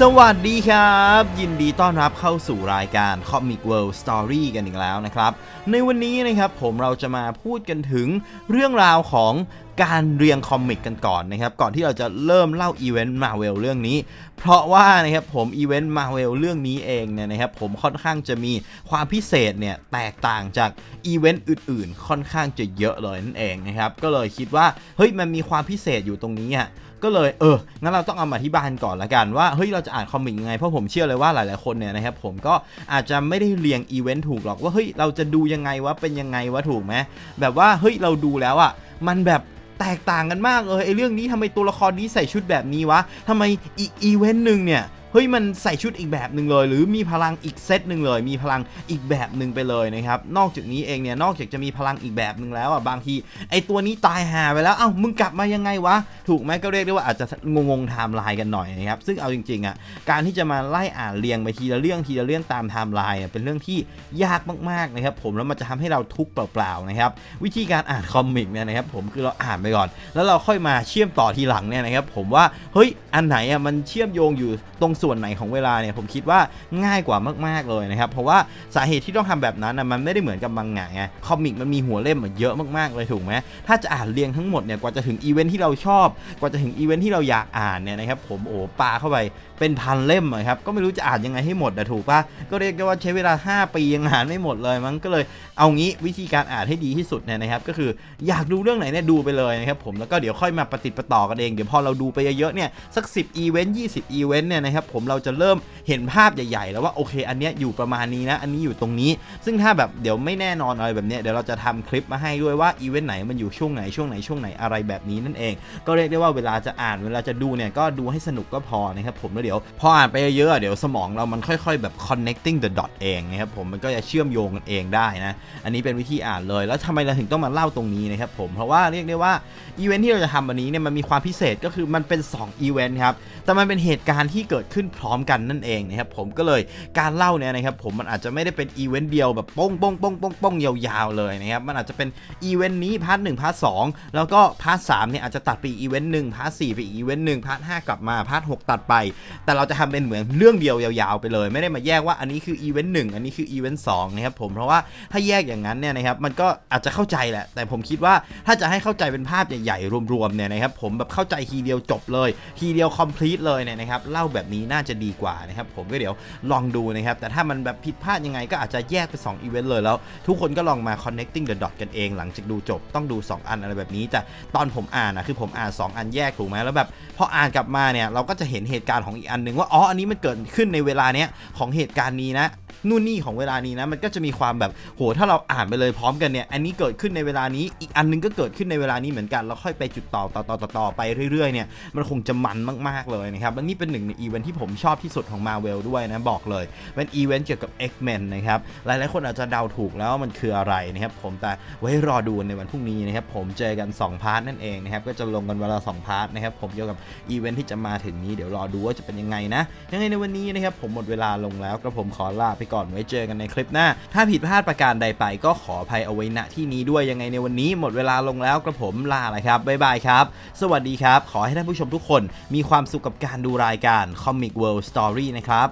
สวัสดีครับ ยินดีต้อนรับเข้าสู่รายการ Comic World Story กันอีกแล้วนะครับ ในวันนี้นะครับผมเราจะมาพูดกันถึงเรื่องราวของการเรียงคอมิกกันก่อนนะครับ ก่อนที่เราจะเริ่มเล่าอีเวนต์มาเวลเรื่องนี้ เพราะว่านะครับผมอีเวนต์มาเวลเรื่องนี้เองเนี่ยนะครับผมค่อนข้างจะมีความพิเศษเนี่ยแตกต่างจากอีเวนต์อื่นๆ ค่อนข้างจะเยอะเลยนั่นเองนะครับก็เลยคิดว่าเฮ้ยมันมีความพิเศษอยู่ตรงนี้อะ ก็เลยเอองั้นเราต้องเอามาอธิบ้านก่อนละกันว่าเฮ้ยเราจะอ่านคอมิกยังไงเพราะผมเชื่อเลยว่าหลาย ๆ คนเนี่ยนะครับผมก็อาจจะไม่ได้เรียงอีเวนต์ถูกหรอกว่าเฮ้ยเราจะดูยังไงวะเป็นยังไงวะถูกไหมแบบว่าเฮ้ยเราดูแล้วอะ่ะมันแบบแตกต่างกันมากเลยไอเรื่องนี้ทำไมตัวละครนี้ใส่ชุดแบบนี้วะทำไมอีอีเวนต์หนึ่งเนี่ย เฮ้ยมันใส่ชุดอีกแบบหนึ่งเลย หรือมีพลังอีกเซตหนึ่งเลย มีพลังอีกแบบหนึ่งไปเลยนะครับนอกจากนี้เองเนี่ยนอกจากจะมีพลังอีกแบบหนึ่งแล้วอะบางทีไอตัวนี้ตายหาไปแล้วเอ้ามึงกลับมายังไงวะถูกไหมก็เรียกได้ว่าอาจจะงงๆไทม์ไลน์กันหน่อยนะครับซึ่งเอาจริงๆอะการที่จะมาไล่อ่านเรียงไปทีละเรื่องทีละเรื่องตามไทม์ไลน์เป็นเรื่องที่ยากมากๆนะครับผมแล้วมันจะทำให้เราทุกข์เปล่าๆนะครับวิธีการอ่านคอมิกเนี่ยนะครับผมคือเราอ่านไปก่อน แล้วเราค่อยมาเชื่อมต่อทีหลังเนี่ยนะครับผมว่าเฮ้ยอันไหนอะมันเชื่อมโยงอยู่ตรงส่วนไหนของเวลาเนี่ยผมคิดว่าง่ายกว่ามากๆเลยนะครับ เพราะว่าสาเหตุที่ต้องทำแบบนั้นนะมันไม่ได้เหมือนกับมังงะไงคอมิกมันมีหัวเล่มอะเยอะมากๆเลยถูกไหมถ้าจะอ่านเรียงทั้งหมดเนี่ยกว่าจะถึงอีเวนท์ที่เราชอบ กว่าจะถึงอีเวนท์ที่เราอยากอ่านเนี่ยนะครับผมโอ้ปาเข้าไปเป็นพันเล่มอะครับก็ไม่รู้จะอ่านยังไงให้หมดอะถูกปะก็เรียกได้ว่าใช้เวลา 5 ปียังอ่านไม่หมดเลยมันก็เลยเอางี้วิธีการอ่านให้ดีที่สุดเนี่ยนะครับก็คืออยากดูเรื่องไหนเนี่ยดูไปเลยนะครับผมแล้วก็เดี๋ยวค่อยมาปฏิดประต่อกันเองเดี๋ยวพอเราดูไปเยอะๆเนี่ยสัก 10อีเวนต์20อีเวนต์เนี่ยนะครับผมเราจะเริ่มเห็นภาพใหญ่ ๆ แล้วว่าโอเค อันเนี้ยอยู่ประมาณนี้นะ อันนี้อยู่ตรงนี้ ซึ่งถ้าแบบเดี๋ยวไม่แน่นอนอะไรแบบเนี้ยเดี๋ยวเราจะทำคลิปมาให้ด้วยว่าอีเวนต์ไหนมันอยู่ช่วงไหนช่วงไหนช่วงไหนอะไรแบบนี้นั่นเอง ก็เรียกได้ว่าเวลาจะอ่านเวลาจะดูเนี่ยก็ดูให้สนุกก็พอนะครับผมแล้วเดี๋ยวพออ่านไปเยอะๆเดี๋ยวสมองเรามันค่อย ๆ แบบ connecting the dot เองนะครับผมมันก็จะเชื่อมโยงกันเองได้นะอันนี้เป็นวิธีอ่านเลย แล้วทำไมเราถึงต้องมาเล่าตรงนี้นะครับผมเพราะว่าเรียกได้ว่าอีเวนท์ที่เราจะทำวันนี้เนี่ยมันมีความพิเศษก็คือมันเป็น2อีเวนต์ครับแต่มันเป็นเหตุการณ์ที่เกิดขึ้นพร้อมกันนั่นเองนะครับผมก็เลยการเล่าเนี่ยนะครับผมมันอาจจะไม่ได้เป็นอีเวนต์เดียวแบบป้งป้งป้งป้งป้งยาวๆเลยนะครับมันอาจจะเป็นอีเวนต์นี้พาร์ทหนึ่งพาร์ทสองแล้วก็พาร์ทสามเนี่ยอาจจะตัดไปอีเวนต์หนึ่งพาร์ทสี่ไปอีเวนต์หนึ่งพาร์ทห้ากลับมาพาร์ทหกตัดไป แต่เราจะทำเป็นเหมือนเรื่องเดียวยาวๆไปเลย ไม่ได้มาแยกว่าอันนี้คืออีเวนต์หนึ่งอันนี้คืออีเวนต์สองนะครับผมเพราะว่าถ้าแยกอย่างนั้นเนี่ยนะครับมันก็อาจจะเข้าใจแหละ แต่ผมคิดว่าถ้าจะให้เข้าใจเป็นภาพใหญ่ๆรวมๆเนี่ยนะครับผมแบบเข้าใจทีเดียวจบเลยทีเดียวคอมพลีทเลยเนี่ยนะครับเล่าแบบนี้น่าจะดีกว่านะครับผมก็เดี๋ยวลองดูนะครับ แต่ถ้ามันแบบผิดพลาดยังไงก็อาจจะแยกเป็น2อีเวนต์เลยแล้ว ทุกคนก็ลองมา connecting the dot กันเอง หลังจากดูจบต้องดู 2 อันอะไรแบบนี้ แต่ตอนผมอ่านนะคือผมอ่าน 2 อันแยกถูกไหมแล้วแบบพออ่านกลับมาเนี่ยเราก็จะเห็นเหตุการณ์ของอีกอันหนึ่งว่าอ๋ออันนี้มันเกิดขึ้นในเวลาเนี้ยของเหตุการณ์นี้นะ นู่นนี่ของเวลานี้นะมันก็จะมีความแบบโหถ้าเราอ่านไปเลยพร้อมกันเนี่ยอันนี้เกิดขึ้นในเวลานี้อีกอันนึงก็เกิดขึ้นในเวลานี้เหมือนกันแล้วค่อยไปจุดต่อต่อต่อต่อตอไปเรื่อยๆเนี่ยมันคงจะมันมากๆเลยนะครับและนี่เป็นหนึ่งในอีเวนท์ที่ผมชอบที่สุดของ Marvel ด้วยนะบอกเลยเป็นอีเวนต์เกี่ยวกับ X-Men นะครับหลายๆคนอาจจะเดาถูกแล้วว่ามันคืออะไรนะครับผมแต่ไว้รอดูในวันพรุ่งนี้นะครับผมเจอกัน 2 พาร์ทนั่นเองนะครับก็จะลงกันเวลา2พาร์ทนะครับผมเกี่ยวกับอีเวนท์ที่จะมาถึงนี้เดี๋ยวรอดูว่าจะเป็นยังไงนะยังไงในวันนี้นะครับผมหมดเวลาลงแล้วกระผมขอลาไปก่อนไว้เจอกันในคลิปหน้า ถ้าผิดพลาดประการใดไปก็ขออภัยเอาไว้ณที่นี้ด้วยยังไงในวันนี้หมดเวลาลงแล้วกระผมลาเลยครับบ๊ายบายครับ สวัสดีครับ ขอให้ท่านผู้ชมทุกคนมีความสุขกับการดูรายการ Comic World Story นะครับ